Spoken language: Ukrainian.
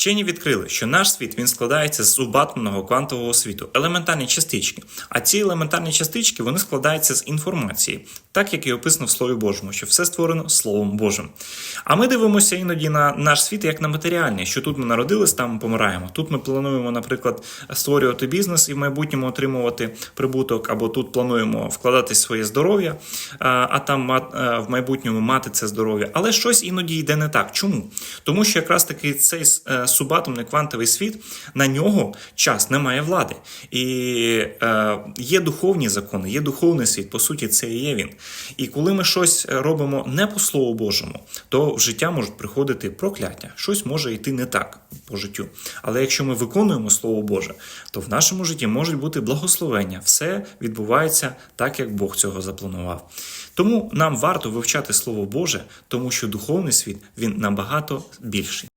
Вчені відкрили, що наш світ він складається з субатомного квантового світу, елементарні частички. А ці елементарні частички вони складаються з інформації, так як і описано в Слові Божому, що все створено Словом Божим. А ми дивимося іноді на наш світ як на матеріальний, що тут ми народились, там ми помираємо. Тут ми плануємо, наприклад, створювати бізнес і в майбутньому отримувати прибуток, або тут плануємо вкладати своє здоров'я, а там в майбутньому мати це здоров'я. Але щось іноді йде не так. Чому? Тому що якраз таки цей е, субатомний квантовий світ на нього час не має влади. І е, є духовні закони, є духовний світ. По суті, це і є він. І коли ми щось робимо не по слову Божому, то в життя можуть приходити прокляття. Щось може йти не так по життю. Але якщо ми виконуємо Слово Боже, то в нашому житті можуть бути благословення. Все відбувається так, як Бог цього запланував. Тому нам варто вивчати Слово Боже, тому що духовний світ він набагато більший.